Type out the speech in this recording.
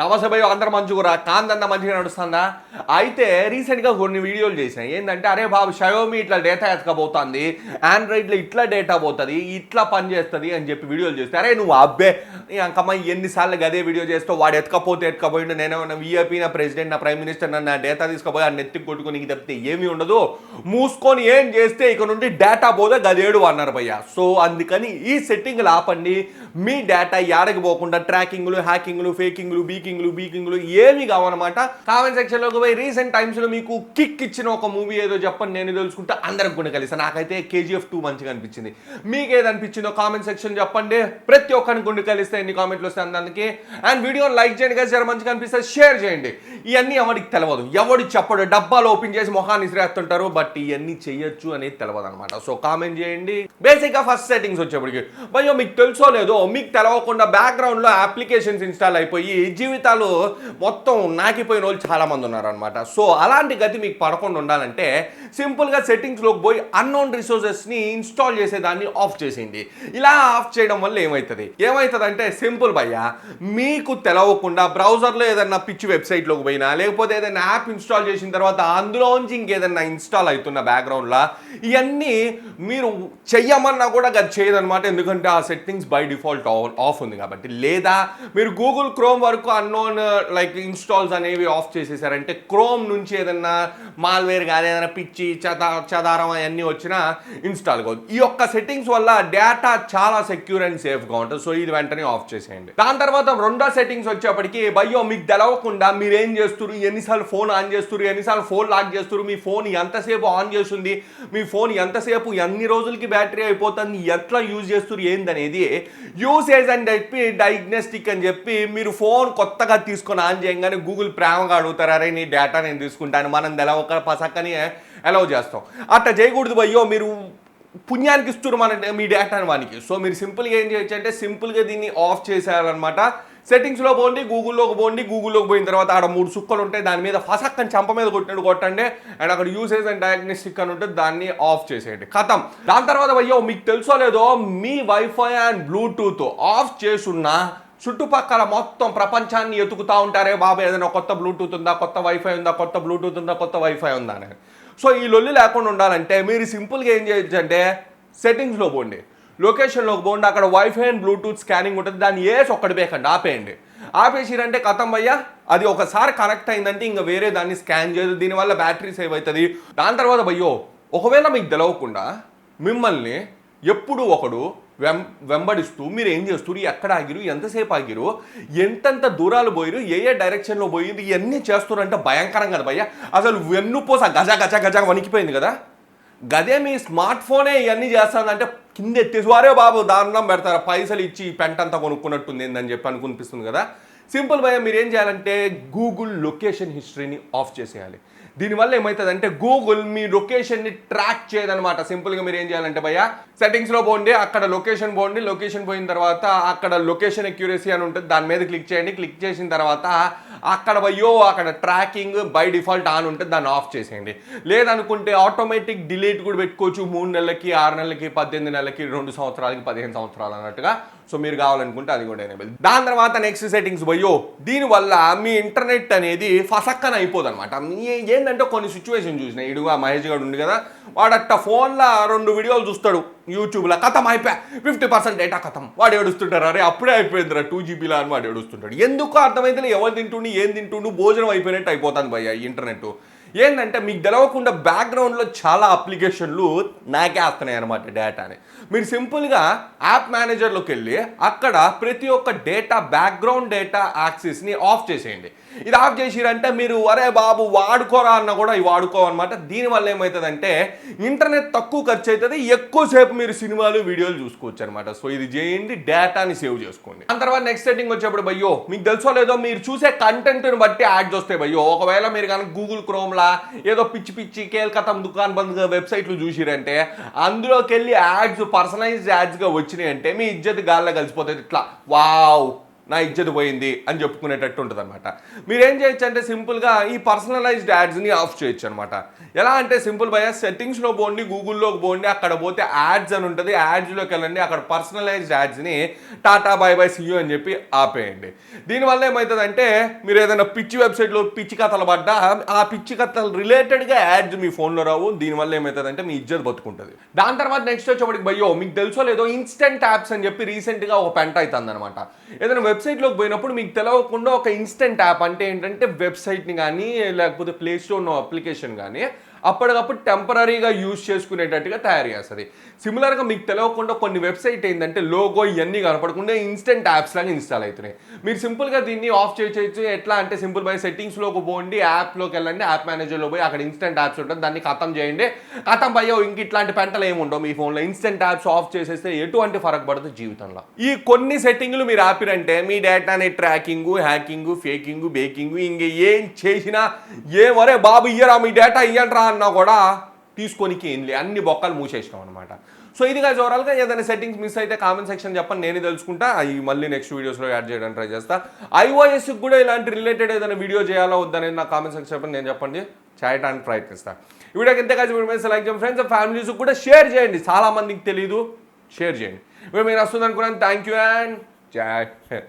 నవసభయో అందరు మంచుకురా కాందన్న మంచిగా నడుస్తుందా? అయితే రీసెంట్గా కొన్ని వీడియోలు చేసినాయి. ఏంటంటే అరే బాబు షయోమి ఇట్లా డేటా ఎత్తకపోతుంది ఆండ్రాయిడ్లో ఇట్లా డేటా పోతుంది ఇట్లా పని చేస్తుంది అని చెప్పి వీడియోలు చేస్తే అరే నువ్వు అబ్బే నీ అంకమ్మ ఎన్నిసార్లు అదే వీడియో చేస్తావు వాడు ఎత్తకపోతే ఎత్తకపోయిండు నేను వీఐపీ నా ప్రెసిడెంట్ నా ప్రైమ్ మినిస్టర్ నన్ను డేటా తీసుకుపోయి ఆ నెత్తి కొట్టుకుని నీకు తప్పితే ఏమీ ఉండదు. మూసుకొని ఏం చేస్తే ఇక నుండి డేటా పోతే గదేడు అన్నారు భయ్య. సో అందుకని ఈ సెట్టింగ్లు ఆపండి. మీ డేటా ఏడకి పోకుండా ట్రాకింగ్లు హ్యాకింగ్లు ఫేకింగ్లు బీకింగ్లు బీకింగ్లు ఏమి కావనమాట కామెంట్ సెక్షన్లోకి పోయి రీసెంట్ టైమ్స్లో మీకు కిక్ ఇచ్చిన ఒక మూవీ ఏదో చెప్పండి నేను తెలుసుకుంటే అందరికి కూడా కలిసి. నాకైతే కేజీఎఫ్ టూ మంచిగా అనిపించింది. మీకు ఏది అనిపించిందో కామెంట్ సెక్షన్ చెప్పండి. ప్రతి ఒక్కరికి గుండె కలిస్తే ఎన్ని కామెంట్లు వస్తాయి అందరికి అండ్ వీడియోని లైక్ చేయండి కదా జర మంచిగా అనిపిస్తే షేర్ చేయండి. ఇవన్నీ ఎవరికి తెలియదు ఎవడు చెప్పడు డబ్బాలు ఓపెన్ చేసి మొహాన్ని ఇసిరేస్తుంటారు బట్ ఇవన్నీ చేయొచ్చు అనేది తెలియదు అనమాట సో కామెంట్ చేయండి. బేసిక్గా ఫస్ట్ సెట్టింగ్స్ వచ్చేప్పటికి. భయ్యో మీకు తెలుసో లేదో మీకు తెలవకుండా బ్యాక్గ్రౌండ్లో అప్లికేషన్స్ ఇన్స్టాల్ అయిపోయి జీవితాలు మొత్తం నాకిపోయిన వాళ్ళు చాలామంది ఉన్నారనమాట సో అలాంటి గతి మీకు పడకుండా ఉండాలంటే సింపుల్గా సెట్టింగ్స్లోకి పోయి అన్నోన్ రిసోర్సెస్ని ఇన్స్టాల్ చేసేదాన్ని ఆఫ్ చేసేయండి. ఇలా ఆఫ్ చేయడం వల్ల ఏమవుతుంది ఏమవుతుంది అంటే సింపుల్ భయ్య మీకు తెలవకుండా బ్రౌజర్లో ఏదైనా పిచ్చి వెబ్సైట్లోకి పోయినా లేకపోతే ఏదైనా యాప్ ఇన్స్టాల్ చేసిన తర్వాత అందులోంచి ఇంకేదన్నా ఇన్స్టాల్ అవుతున్న బ్యాక్గ్రౌండ్లో ఇవన్నీ మీరు చెయ్యమన్నా కూడా అది చేయదనమాట ఎందుకంటే ఆ సెట్టింగ్స్ బై డిఫాల్ట్ ఆఫ్ ఉంది కాబట్టి. లేదా మీరు గూగుల్ క్రోమ్ వరకు అన్నోన్ లైక్ ఇన్స్టాల్స్ అనేవి ఆఫ్ చేసేసారంటే క్రోమ్ నుంచి ఏదన్నా మాల్వేర్ కానీ ఏదైనా పిచ్చి చదా చదారం అవన్నీ వచ్చినా ఇన్స్టాల్ కాదు ఈ యొక్క సెట్టింగ్స్ వల్ల డేటా చాలా సెక్యూర్ అండ్ సేఫ్గా ఉంటుంది. సో ఇది వెంటనే ఆఫ్ చేసేయండి. దాని తర్వాత రెండో సెట్టింగ్స్ వచ్చేప్పటికి భయ్యో మీకు తెలవకుండా మీరు ఏం చేస్తారు ఎన్నిసార్లు ఫోన్ ఆన్ చేస్తారు ఎన్నిసార్లు ఫోన్ లాక్ చేస్తారు మీ ఫోన్ ఎంతసేపు ఆన్ చేస్తుంది? మీ ఫోన్ ఎంతసేపు ఎన్ని రోజులకి బ్యాటరీ అయిపోతుంది? ఎట్లా యూజ్ చేస్తారు ఏందనేది యూసేజ్ అని చెప్పి డయాగ్నోస్టిక్ అని చెప్పి మీరు ఫోన్ కొత్త కొత్తగా తీసుకొని ఆన్ చేయగానే గూగుల్ ప్రేమగా అడుగుతారు అరే నీ డేటా నేను తీసుకుంటాను మనం తెలవక పసక్కని అలౌ చేస్తాం. అట్లా చేయకూడదు భయ్యో మీరు పుణ్యానికి ఇస్తారు మన మీ డేటాని వానికి. సో మీరు సింపుల్గా ఏం చేయొచ్చు అంటే సింపుల్గా దీన్ని ఆఫ్ చేసేయాలన్నమాట. సెట్టింగ్స్లో పోండి గూగుల్లోకి పోండి గూగుల్లోకి పోయిన తర్వాత ఆడ మూడు సుక్కలు ఉంటాయి దాని మీద ఫసక్కని చంప మీద కొట్టినట్టు కొట్టండి. అండ్ అక్కడ యూసేజ్ అండ్ డయాగ్నోస్టిక్ అని ఉంటుంది దాన్ని ఆఫ్ చేసేయండి. కథం. దాని తర్వాత అయ్యో మీకు తెలుసో లేదో మీ వైఫై అండ్ బ్లూటూత్ ఆఫ్ చేసున్నా చుట్టుపక్కల మొత్తం ప్రపంచాన్ని ఎతుకుతా ఉంటారే బాబు ఏదైనా కొత్త బ్లూటూత్ ఉందా కొత్త వైఫై ఉందా కొత్త బ్లూటూత్ ఉందా కొత్త వైఫై ఉందా అని. సో ఈ లొల్లి లేకుండా ఉండాలంటే మీరు సింపుల్గా ఏం చేయొచ్చు అంటే సెట్టింగ్స్లో పోండి. లొకేషన్లోకి పోండి అక్కడ వైఫై అండ్ బ్లూటూత్ స్కానింగ్ ఉంటుంది దాన్ని వేసి ఒక్కటి బేకండి ఆపేయండి. ఆపేసిరంటే కథం అయ్యా అది ఒకసారి కనెక్ట్ అయిందంటే ఇంకా వేరే దాన్ని స్కాన్ చేయదు దీనివల్ల బ్యాటరీ సేవ్ అవుతుంది. దాని తర్వాత భయ్యో ఒకవేళ మీకు తెలవకుండా మిమ్మల్ని ఎప్పుడు ఒకడు వెం వెంబడిస్తూ మీరు ఏం చేస్తారు ఎక్కడ ఆగిరు ఎంతసేపు ఆగిరు ఎంతెంత దూరాలు పోయిరు ఏ ఏ డైరెక్షన్లో పోయింది? ఇవన్నీ చేస్తారంటే భయంకరం కదా భయ్య. అసలు వెన్నుపోస గజ గజ గజ వణికిపోయింది కదా. గదే మీ స్మార్ట్ ఫోనే ఇవన్నీ చేస్తానంటే కింద ఎత్తేసి వారే బాబు దారుణం పెడతారు? పైసలు ఇచ్చి పెంటంతా అంతా కొనుక్కున్నట్టుంది ఏందని చెప్పి అనుకునిపిస్తుంది కదా. సింపుల్ భయ మీరు ఏం చేయాలంటే గూగుల్ లొకేషన్ హిస్టరీని ఆఫ్ చేసేయాలి. దీనివల్ల ఏమవుతుందంటే గూగుల్ మీ లొకేషన్ని ట్రాక్ చేయదనమాట సింపుల్గా మీరు ఏం చేయాలంటే భయ్య సెట్టింగ్స్లో పోండి అక్కడ లొకేషన్ పోండి లొకేషన్ పోయిన తర్వాత అక్కడ లొకేషన్ అక్యూరసీ అని ఉంటుంది దాని మీద క్లిక్ చేయండి. క్లిక్ చేసిన తర్వాత అక్కడ పోయో అక్కడ ట్రాకింగ్ బై డిఫాల్ట్ ఆన్ ఉంటుంది దాన్ని ఆఫ్ చేసేయండి. లేదనుకుంటే ఆటోమేటిక్ డిలీట్ కూడా పెట్టుకోవచ్చు మూడు నెలలకి ఆరు నెలలకి పద్దెనిమిది నెలలకి రెండు సంవత్సరాలకి పదిహేను సంవత్సరాలు అన్నట్టుగా. సో మీరు కావాలనుకుంటే అది కూడా ఎనేబుల్ దాని తర్వాత నెక్స్ట్ సెట్టింగ్స్ పోయో దీనివల్ల మీ ఇంటర్నెట్ అనేది ఫసక్కన అయిపోదు అనమాట ఏంటంటే కొన్ని సిచ్యువేషన్ చూసిన. ఇడుగా మహేష్ గారు ఉంది కదా వాడట్ట ఫోన్లో రెండు వీడియోలు చూస్తాడు యూట్యూబ్లో కథం అయిపోయా. ఫిఫ్టీ పర్సెంట్ డేటా కథం. వాడు ఏడుస్తుంటారు అరే అప్పుడే అయిపోయిందిరా టూ జీబీలో అని వాడు ఏడుస్తుంటాడు. ఎందుకు అర్థమైతే ఎవరు తింటుండు ఏం తింటుండు భోజనం అయిపోయినట్టు అయిపోతుంది భయ్య ఈ ఇంటర్నెట్ ఏంటంటే మీకు తెలవకుండా బ్యాక్గ్రౌండ్లో చాలా అప్లికేషన్లు నాకేస్తున్నాయి అనమాట డేటాని మీరు సింపుల్గా యాప్ మేనేజర్లోకి వెళ్ళి అక్కడ ప్రతి ఒక్క డేటా బ్యాక్గ్రౌండ్ డేటా యాక్సిస్ని ఆఫ్ చేసేయండి. ఇది ఆఫ్ చేసిరంటే మీరు అరే బాబు వాడుకోరా అన్న కూడా ఇవి వాడుకోవన్నమాట. దీనివల్ల ఏమవుతుందంటే ఇంటర్నెట్ తక్కువ ఖర్చు అవుతుంది ఎక్కువసేపు మీరు సినిమాలు వీడియోలు చూసుకోవచ్చు అనమాట సో ఇది చేయండి డేటాని సేవ్ చేసుకోండి. ఆ తర్వాత నెక్స్ట్ సెట్టింగ్ వచ్చేప్పుడు భయ్యో మీకు తెలుసో లేదో మీరు చూసే కంటెంట్ని బట్టి యాడ్స్ వస్తాయి భయ్యో ఒకవేళ మీరు కనుక గూగుల్ క్రోమ్లా ఏదో పిచ్చి పిచ్చి కేల్కతం దుకాన్ బంద్ వెబ్సైట్లు చూసిరంటే అందులోకి వెళ్ళి యాడ్స్ పర్సనలైజ్డ్ యాడ్స్గా వచ్చినాయి అంటే మీ ఇజ్జత్ గాల్లో కలిసిపోతుంది. ఇట్లా వావ్ నా ఇజ్జత్ పోయింది అని చెప్పుకునేటట్టు ఉంటుంది అనమాట మీరు ఏం చేయొచ్చు అంటే సింపుల్గా ఈ పర్సనలైజ్డ్ యాడ్స్ని ఆఫ్ చేయొచ్చు అనమాట ఎలా అంటే సింపుల్ భయ సెట్టింగ్స్లో పోండి గూగుల్లోకి పోండి అక్కడ పోతే యాడ్స్ అని ఉంటుంది. యాడ్స్లోకి వెళ్ళండి అక్కడ personalised యాడ్స్ని tata bye bye see you అని చెప్పి ఆపేయండి. దీనివల్ల ఏమవుతుందంటే మీరు ఏదైనా పిచ్చి వెబ్సైట్లో పిచ్చి కథలు పడ్డా ఆ పిచ్చి కథలు రిలేటెడ్గా యాడ్స్ మీ ఫోన్లో రావు. దీనివల్ల ఏమవుతుందంటే మీ ఇజ్జత్ బతుకుంటుంది. దాని తర్వాత నెక్స్ట్ వచ్చేప్పటికి భయ్యో మీకు తెలుసో లేదో ఇన్స్టెంట్ యాప్స్ అని చెప్పి రీసెంట్గా ఒక పెంట అవుతుంది అనమాట ఏదైనా వెబ్సైట్లోకి పోయినప్పుడు మీకు తెలియకుండా ఒక ఇన్స్టెంట్ యాప్ అంటే ఏంటంటే వెబ్సైట్ని కానీ లేకపోతే ప్లే స్టోర్ అప్లికేషన్ కానీ అప్పటికప్పుడు టెంపరీగా యూజ్ చేసుకునేటట్టుగా తయారు చేస్తుంది. సిమిలర్గా మీకు తెలియకుండా కొన్ని వెబ్సైట్ ఏంటంటే లోగో ఇవన్నీ కనపడకుండా ఇన్స్టెంట్ యాప్స్ లాగా ఇన్స్టాల్ అవుతున్నాయి మీరు సింపుల్గా దీన్ని ఆఫ్ చేయొచ్చు ఎట్లా అంటే సింపుల్ బై సెట్టింగ్స్లోకి పోండి యాప్లోకి వెళ్ళండి యాప్ మేనేజర్లో పోయి అక్కడ ఇన్స్టెంట్ యాప్స్ ఉంటుంది దాన్ని ఖతం చేయండి. ఖతం అయ్యో ఇంక ఇట్లాంటి పెంటలు ఏముండవు మీ ఫోన్లో ఇన్స్టెంట్ యాప్స్ ఆఫ్ చేసేస్తే ఎటువంటి ఫరక్ పడదు జీవితంలో. ఈ కొన్ని సెట్టింగ్లు మీరు ఆపిరంటే మీ డేటాని ట్రాకింగ్ హ్యాకింగ్ ఫేకింగ్ బేకింగ్ ఇంక ఏం చేసినా ఏమరే బాబు ఇయ్యరా మీ డేటా ఇయ్యండిరా అన్నా కూడా తీసుకొనికి ఏం లే అన్ని బొక్కలు మూసేసినాం అనమాట సో ఇది కాదు ఓవరాల్గా ఏదైనా సెట్టింగ్స్ మిస్ అయితే కామెంట్ సెక్షన్ చెప్పండి నేను తెలుసుకుంటా. అవి మళ్ళీ నెక్స్ట్ వీడియోస్లో యాడ్ చేయడానికి ట్రై చేస్తా. ఐఓఎస్కి కూడా ఇలాంటి రిలేటెడ్ ఏదైనా వీడియో చేయాలా వద్దనేది నా కామెంట్ సెక్షన్ చెప్పండి నేను చెప్పండి చేయడానికి ప్రయత్నిస్తాను ఈ వీడియోకి ఎంత కలిసి వీడియో మీద లైక్ చేయండి ఫ్రెండ్స్ ఫ్యామిలీస్ కూడా షేర్ చేయండి. చాలా మందికి తెలియదు షేర్ చేయండి. మీరు వస్తుంది అనుకున్నాను థ్యాంక్ యూ అండ్ జై